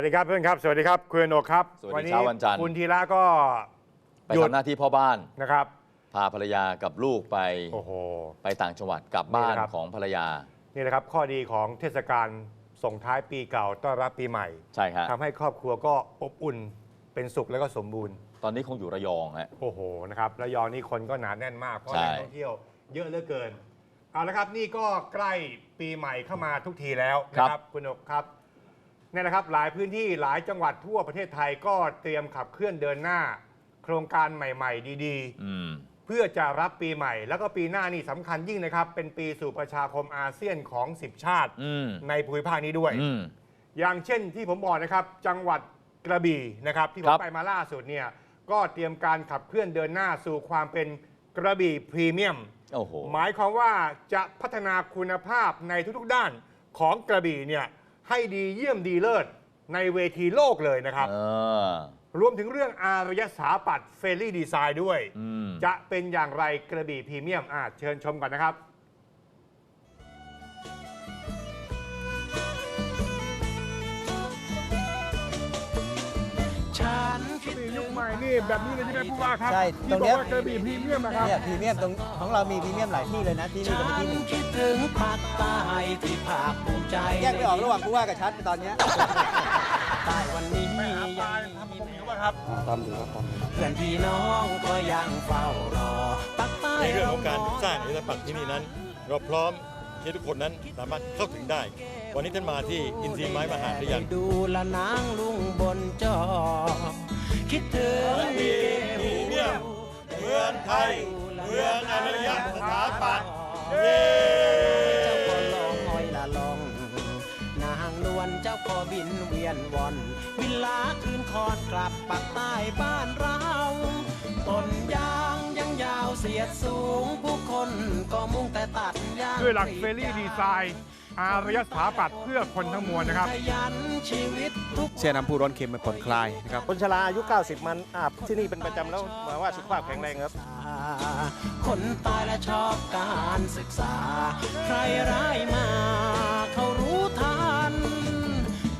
สวัสดีครับเพื่อนครับ สวัสดีครับคุณโนกครับสวัสดีเช้าวันจันทร์ คุณธีระก็ไปหยุดทำหน้าที่พ่อบ้าน นะครับ พาภรรยากับลูกไปโอ้โห ไปต่างจังหวัดกลับบ้านนี่นะครับ ของภรรยานี่แหละครับข้อดีของเทศกาลส่งท้ายปีเก่าต้อนรับปีใหม่ใช่ครับทำให้ครอบครัวก็อบอุ่นเป็นสุขแล้วก็สมบูรณ์ ตอนนี้คงอยู่ระยองฮะ โอ้โหนะครับระยองนี่คนก็หนาแน่นมากเพราะใช่ แหล่งท่องเที่ยวเยอะเหลือเกินเอาละครับนี่ก็ใกล้ปีใหม่เข้ามาทุกทีแล้วนะครับคุณนกครับ นี่แหละครับหลายพื้นที่หลายจังหวัดทั่วประเทศไทยก็เตรียมขับเคลื่อนเดินหน้า โครงการใหม่ ๆ ดีๆอืมเพื่อจะรับปีใหม่ แล้วก็ปีหน้านี่สำคัญยิ่งนะครับ เป็นปีสู่ประชาคมอาเซียนของ 10 ชาติ อืม ในภูมิภาคนี้ด้วย อืม อย่างเช่นที่ผมบอกนะครับ จังหวัดกระบี่นะครับ ที่ผครัมบ ไปมาล่าสุดเนี่ยก็เตรียมการขับเคลื่อนเดินหน้าสู่ความเป็นกระบี่พรีเมียม โอ้โห หมายความว่าจะพัฒนาคุณภาพในทุกๆด้านของกระบี่เนี่ย ให้ดีเยี่ยมดีเลิศในเวทีโลกเลยนะครับ เออ รวมถึงเรื่องอารยสถาปัตย์เฟรลี่ดีไซน์ด้วย อืม จะเป็นอย่างไรกระบี่พรีเมียมอะเชิญชมก่อนนะครับ นี่แบบนี้เลยใช่ไหมผู้ว่าครับใช่ที่ตรงบอเนี้กยว่ากระบี่พรีเมียมนะครับ เนี่ยพรีเมียมตรงของเรามีพรีเมียมหลายที่เลยนะที่นี่ฉัก็มีที่หนนึ่งคิดถึงภาคใต้ที่ภาคภูมิใจแยกไม่ออกระหว่างผู้ว่ากับชัดตอนเนี้ยใต้วันนี้ไม่หาปลายังทำผมอยู่ป่ะครับตามอยู่ครับตามเพื่อนพี่น้องก็ยังเฝ้ารอปักใต้ในเรื่องของการสร้างอริยปักษ์ที่นี่นั้น เราพร้อม ที่ทุกคนนั้นสามารถเข้าถึงได้ วันนี้ท่านมาที่อินทรีย์ไม้มหาดหรือยังดูละนางลุงบนจอ คิดถึงพรีเมียมเมืองไทย เมืองอารยสถาปัตย์เย้เจ้าก็ลองอ้อยละลอง นางนวลเจ้าก็บินเวียนวนวิลาคืนคอนกลับปักใต้บ้านเรา ดยางด้วยหลักเฟรลี่ดีไซน์ อารยสถาปัตย์เพื่อคนทั้งมวลนะครับขยันชีวิตทุกเชื่อน้ำพุร้อนเค็มมาผ่อนคลายนะครับคนชราอายุ 90 มันอาบที่นี่เป็นประจำแล้วหมายว่าสุขภาพแข็งแรงครับ คนตายและชอบการศึกษา ใครร้ายมาเขารู้ทัน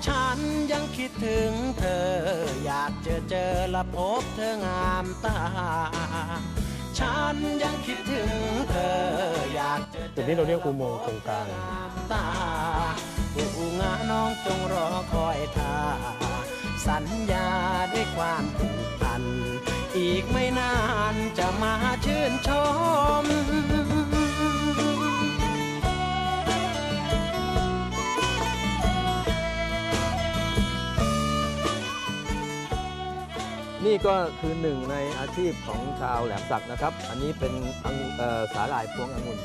ฉันยังคิดถึงเธอ อยากเจอเจอและพบเธองามตา ฉันยังคิดถึงเธออยากเจอจุดนี้เราเรียกอุโมงค์ตรงกลางตาอุงาน้องจงรอคอยท่าสัญญาด้วยความผูกพัน อีกไม่นานจะมาชื่นชม นี่ก็คือหนึ่งในอาชีพของชาวแหลมสักนะครับ อันนี้เป็นองุเอ่อสาหร่ายพวงองุ่น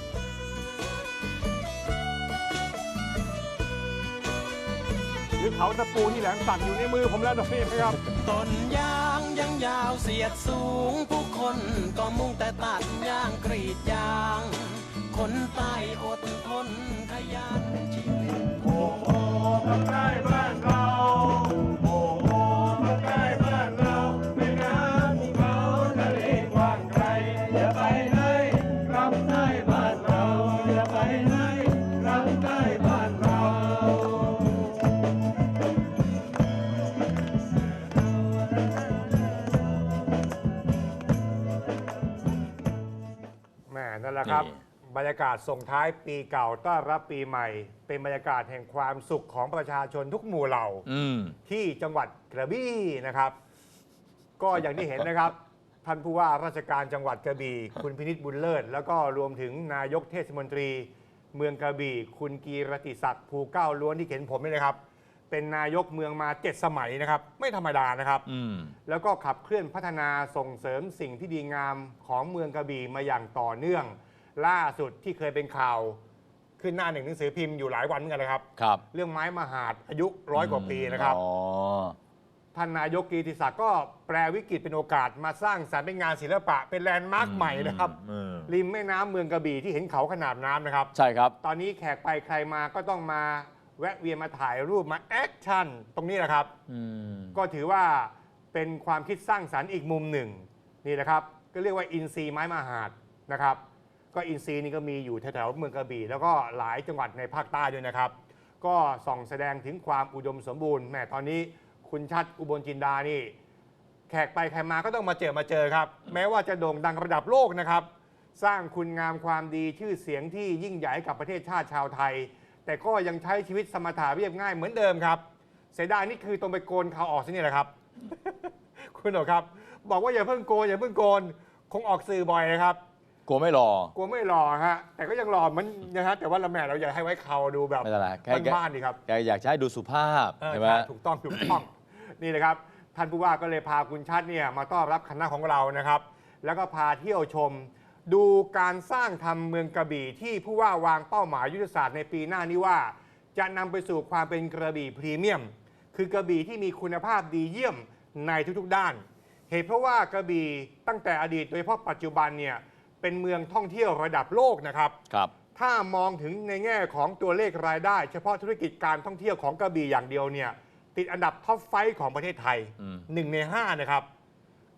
หรือเขาตะปูที่แหลมสักอยู่ในมือผมแล้วตรงนี้นะครับ ต้นยางยังยาวเสียดสูง ผู้คนก็มุ่งแต่ตัดยางกรีดยาง คนใต้อดทนขยันชีวิตแห นั่นแหละครับ นี่ บรรยากาศส่งท้ายปีเก่าต้อนรับปีใหม่ เป็นบรรยากาศแห่งความสุขของประชาชนทุกหมู่เหล่า อืม ที่จังหวัดกระบี่นะครับ ก็อย่างที่เห็นนะครับ ท่านผู้ว่าราชการจังหวัดกระบี่ คุณพินิจบุญเลิศ แล้วก็รวมถึงนายกเทศมนตรี เมืองกระบี่ คุณกีรติศักดิ์ภูเก้าล้วนที่เห็นผมนี่นะครับ เป็นนายกเมืองมาเจ็ดสมัยนะครับ ไม่ธรรมดานะครับ อืม แล้วก็ขับเคลื่อนพัฒนาส่งเสริมสิ่งที่ดีงามของเมืองกระบี่มาอย่างต่อเนื่อง ล่าสุดที่เคยเป็นข่าว ขึ้นหน้าหนึ่งหนังสือพิมพ์อยู่หลายวันเหมือนกันนะครับ ครับเรื่องไม้มหาดอายุร้อยกว่าปีนะครับ อ๋อ ท่านนายกกีติศักดิ์ก็แปลวิกฤตเป็นโอกาสมาสร้างสรรค์เป็นงานศิลปะเป็นแลนด์มาร์คใหม่นะครับ อืมริมแม่น้ำเมืองกระบี่ที่เห็นเขาขนาดน้ำนะครับ ใช่ครับ ตอนนี้แขกไปใครมาก็ต้องมา แวะเวียนมาถ่ายรูปมาแอคชั่นตรงนี้แหละครับ อืมก็ถือว่าเป็นความคิดสร้างสรรค์อีกมุมหนึ่งนี่นะครับ ก็เรียกว่าอินซีย์ไม้มหาดนะครับ ก็อินซีย์นี่ก็มีอยู่แถวๆเมืองกระบี่แล้วก็หลายจังหวัดในภาคใต้ด้วยนะครับ ก็ส่องแสดงถึงความอุดมสมบูรณ์แหมตอนนี้คุณชัดอุบลจินดานี่ แขกไปใครมาก็ต้องมาเจอมาเจอครับ แม้ว่าจะโด่งดังระดับโลกนะครับ สร้างคุณงามความดีชื่อเสียงที่ยิ่งใหญ่ให้กับประเทศชาติชาวไทย แต่ก็ยังใช้ชีวิตสมถะเรียบง่ายเหมือนเดิมครับ เสียดายนี่คือตรงไปโกนเขาออกซะนี่แหละครับ คุณหนอครับ บอกว่าอย่าเพิ่งโกนอย่าเพิ่งโกนคงออกสื่อบ่อยนะครับ กลัวไม่รอ กลัวไม่หล่อฮะ แต่ก็ยังหล่อเหมันนะฮะแต่ว่าเราแหม่เราอยากให้ไว้เขาดูแบบไม่เป็นไรแค่แค่ บ้านๆดีครับ แกอยากจะให้ดูสุภาพเออใช่ไหม ใช่ถูกต้องถูกต้อง นี่นะครับ ท่านผู้ว่าก็เลยพาคุณชัดเนี่ยมาต้อนรับคณะของเรานะครับ แล้วก็พาเที่ยวชม ดูการสร้างทำเมืองกระบี่ที่ผู้ว่าวางเป้าหมายยุทธศาสตร์ในปีหน้านี้ว่า จะนำไปสู่ความเป็นกระบี่พรีเมียม คือกระบี่ที่มีคุณภาพดีเยี่ยมในทุกๆด้าน เหตุเพราะว่ากระบี่ตั้งแต่อดีตโดยเฉพาะปัจจุบันเนี่ยเป็นเมืองท่องเที่ยวระดับโลกนะครับ ครับ ถ้ามองถึงในแง่ของตัวเลขรายได้ เฉพาะธุรกิจการท่องเที่ยวของกระบี่อย่างเดียวเนี่ยติดอันดับท็อปไฟว์ของประเทศไทยอืม หนึ่งใน5นะครับ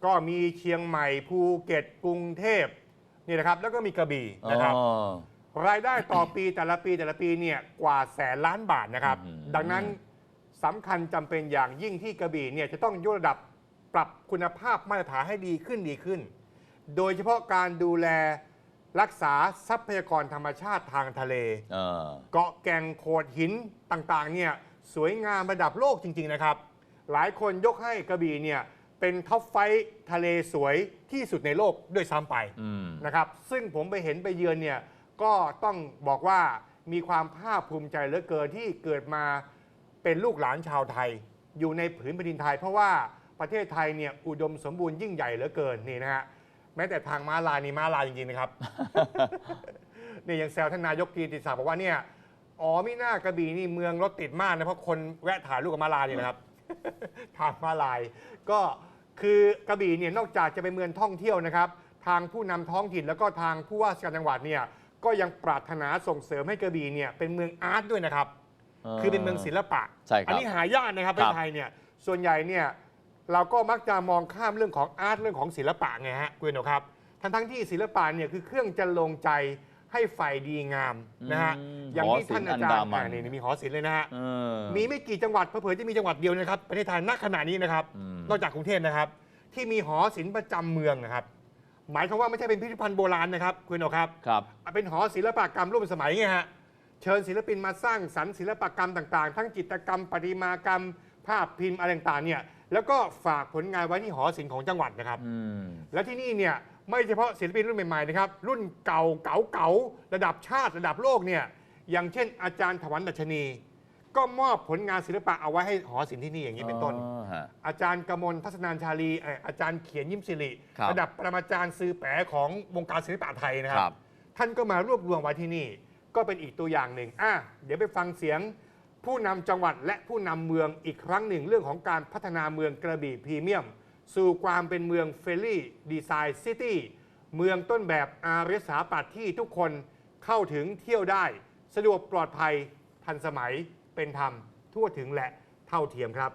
ก็มีเชียงใหม่ภูเก็ตกรุงเทพ นี่นะครับแล้วก็มีกระบี่นะครับ อ๋อ รายได้ต่อปีแต่ละปีแต่ละปีเนี่ยกว่าแสนล้านบาทนะครับ อืม ดังนั้นสำคัญจำเป็นอย่างยิ่งที่กระบี่เนี่ยจะต้องยกระดับปรับคุณภาพมาตรฐานให้ดีขึ้นดีขึ้น โดยเฉพาะการดูแลรักษาทรัพยากรธรรมชาติทางทะเล เออ เกาะแก่งโขดหินต่างๆเนี่ยสวยงามระดับโลกจริง ๆ นะครับ หลายคนยกให้กระบี่เนี่ย เป็นท็อปไฟว์ทะเลสวยที่สุดในโลกด้วยซ้ำไปอืม นะครับ ซึ่งผมไปเห็นไปเยือนเนี่ยก็ต้องบอกว่ามีความภาคภูมิใจเหลือเกินที่เกิดมาเป็นลูกหลานชาวไทย อยู่ในผืนแผ่นดินไทย เพราะว่าประเทศไทยเนี่ยอุดมสมบูรณ์ยิ่งใหญ่เหลือเกินนี่นะฮะแม้แต่ทางม้าลายนี่ม้าลายจริงๆนะครับ นี่ยังแซวท่านนายกกีติศักดิ์บอกว่าเนี่ยอ๋อมิหน้ากระบี่นี่เมืองรถติดมากนะเพราะคนแวะถ่ายรูปกับม้าลายนี่นะครับ ทางม้าลาย ก็คือกระบี่เนี่ยนอกจากจะเป็นเมืองท่องเที่ยวนะครับ ทางผู้นำท้องถิ่นแล้วก็ทางผู้ว่าราชการจังหวัดเนี่ยก็ยังปรารถนาส่งเสริมให้กระบี่เนี่ยเป็นเมืองอาร์ตด้วยนะครับ คือเป็นเมืองศิลปะใช่ครับอันี้หายากนะครับประเทศไทยเนี่ยส่วนใหญ่เนี่ยเราก็มักจะมองข้ามเรื่องของอาร์ตเรื่องของศิลปะไงฮะคุณโอครับทั้งทั้งๆที่ศิลปะเนี่ยคือเครื่องจะลงใจ ให้ใฝ่ดีงามนะฮะอืมอย่างที่ท่านอาจารหอศิลป์อันดาย์มันอ่านี่มีหอศิลป์เลยนะฮะเออมีไม่กี่จังหวัดเผลอๆจะมีจังหวัดเดียวนะครับประเทศไทยณขณะนี้นะครับอืมนอกจากกรุงเทพนะครับ ที่มีหอศิลป์ประจำเมืองนะครับ หมายความว่าไม่ใช่เป็นพิพิธภัณฑ์โบราณนะครับคุณโอครับครับ เป็นหอศิลปกรรมร่วมสมัยไงฮะ เชิญศิลปินมาสร้างสรรค์ศิลปกรรมต่างๆ ทั้งจิตรกรรม ประติมากรรม ภาพพิมพ์อะไรต่างๆเนี่ย แล้วก็ฝากผลงานไว้ที่หอศิลป์ของจังหวัดนะครับอืมและที่นี่เนี่ย ไม่เฉพาะศิลปินรุ่นใหม่ๆนะครับรุ่นเก่าเก่าเก่าๆระดับชาติระดับโลกเนี่ยอย่างเช่น อาจารย์ถวันดัชนี ก็มอบผลงานศิลปะเอาไว้ให้หอศิลป์ที่นี่อย่างนี้เป็นต้น อ๋อฮะ อาจารย์กมลทัศนานชาลีเอ่ออาจารย์เขียนยิ้มสิริครับ ระดับปรมาจารย์ซื้อแปะของวงการศิลปะไทยนะคครัรับ บ ท่านก็มารวบรวมไว้ที่นี่ ก็เป็นอีกตัวอย่างหนึ่งอะเดี๋ยวไปฟังเสียง ผู้นำจังหวัดและผู้นำเมืองอีกครั้งหนึ่งเรื่องของการพัฒนาเมืองกระบี่พรีเมียม สู่ความเป็นเมืองเฟรลี่ดีไซน์ซิตี้เมืองต้นแบบอารยสถาปัตย์ที่ทุกคนเข้าถึงเที่ยวได้ สะดวกปลอดภัยทันสมัยเป็นธรรม ทั่วถึงและเท่าเทียมครับ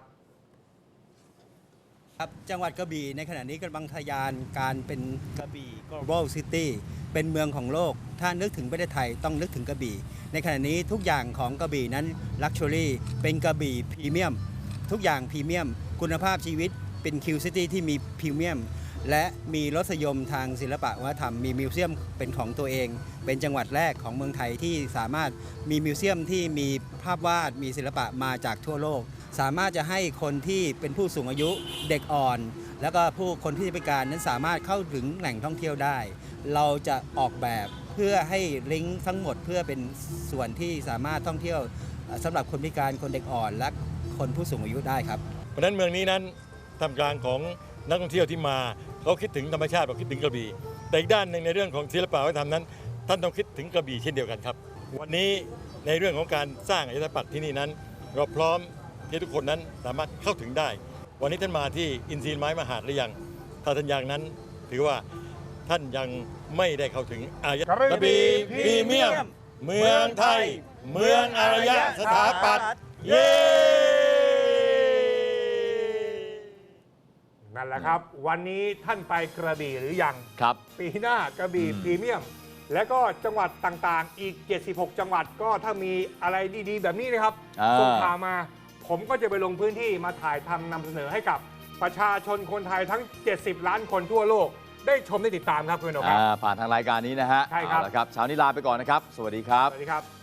ครับจังหวัดกระบี่ในขณะนี้กำลังทะยานการเป็นกระบี่ global city เป็นเมืองของโลก ถ้านึกถึงประเทศไทยต้องนึกถึงกระบี่ ในขณะนี้ทุกอย่างของกระบี่นั้น luxury เป็นกระบี่พรีเมียม ทุกอย่างพรีเมียม คุณภาพชีวิต เป็นคิวซิตี้ที่มีพรีเมียม และมีรสยมทางศิลปะวัฒนธรรมมีมิวเซียมเป็นของตัวเอง เป็นจังหวัดแรกของเมืองไทยที่สามารถมีมิวเซียมที่มีภาพวาดมีศิลปะมาจากทั่วโลก สามารถจะให้คนที่เป็นผู้สูงอายุเด็กอ่อน แล้วก็ผู้คนที่พิการนั้นสามารถเข้าถึงแหล่งท่องเที่ยวได้ เราจะออกแบบเพื่อให้ลิงก์ทั้งหมดเพื่อเป็นส่วนที่สามารถท่องเที่ยวสำหรับคนพิการคนเด็กอ่อนและคนผู้สูงอายุได้ครับเพราะนั้นเมืองนี้นั้น ทำกลางของนักท่องเที่ยวที่มาเขาคิดถึงธรรมชาติเขาคิดถึงกระบี่ แต่อีกด้านหนึ่งในเรื่องของศิลปะวัฒนธรรมนั้น ท่านต้องคิดถึงกระบี่เช่นเดียวกันครับ วันนี้ในเรื่องของการสร้างอารยสถาปัตย์ที่นี่นั้น เราพร้อมที่ทุกคนนั้นสามารถเข้าถึงได้ วันนี้ท่านมาที่อินทรีย์ไม้มหาดหรือยังถ้าท่านยังนั้น ถือว่าท่านยังไม่ได้เข้าถึงอารยกระบี่พรีเมียม เมืองไทย เมืองอารยสถาปัตย์เย้ นั่นแหละครับ วันนี้ท่านไปกระบี่หรือยังครับ ปีหน้ากระบี่อืมพรีเมียม และก็จังหวัดต่างๆ อีก 76 จังหวัดก็ถ้ามีอะไรดีๆ แบบนี้นะครับอ่า ส่งข่าวมา ผมก็จะไปลงพื้นที่มาถ่ายทำนำเสนอให้กับประชาชนคนไทยทั้ง 70 ล้านคนทั่วโลก ได้ชมได้ติดตามครับคุณผู้ชมครับ อ่าผ่านทางรายการนี้นะฮะใช่ครับ เอาละครับเช้านี้ลาไปก่อนนะครับ สวัสดีครับสวัสดีครับ